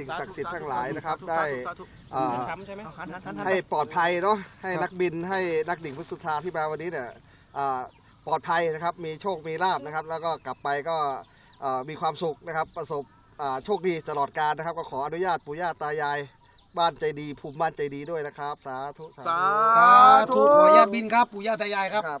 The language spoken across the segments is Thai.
สิ่งศักดิ์สิทธิ์ทั้งหลายนะครับ ได้อ่าช้ำใช่ไหมหันหันหันหันให้ปลอดภัยเนาะให้นักบินให้นักดิ่งพุทธสุธาที่มาวันนี้เนี่ยอ่าปลอดภัยนะครับ มีโชคมีลาบนะครับ แล้วก็กลับไปก็อ่ามีความสุขนะครับ ประสบอ่าโชคดีตลอดการนะครับ ก็ขออนุญาตปู่ย่าตายายบ้านใจดีภูมิบ้านใจดีด้วยนะครับ สาธุสาธุสาสาธุขออนุญาตบินครับ ปู่ย่าตายายครับ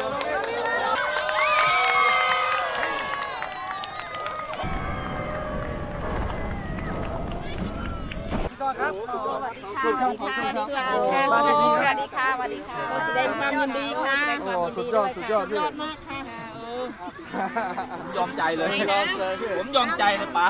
ครับพี่ก้อนครับสวัสดีค่ะ สวัสดีค่ะสวัสดีค่ะสวัสดีค่ะสวัสดีค่ะแสดงความยินดีค่ะโอ้สุดยอด สุดยอดพี่มากค่ะผมยอมใจเลยยอมเลยพี่ผมยอมใจเลยป๋า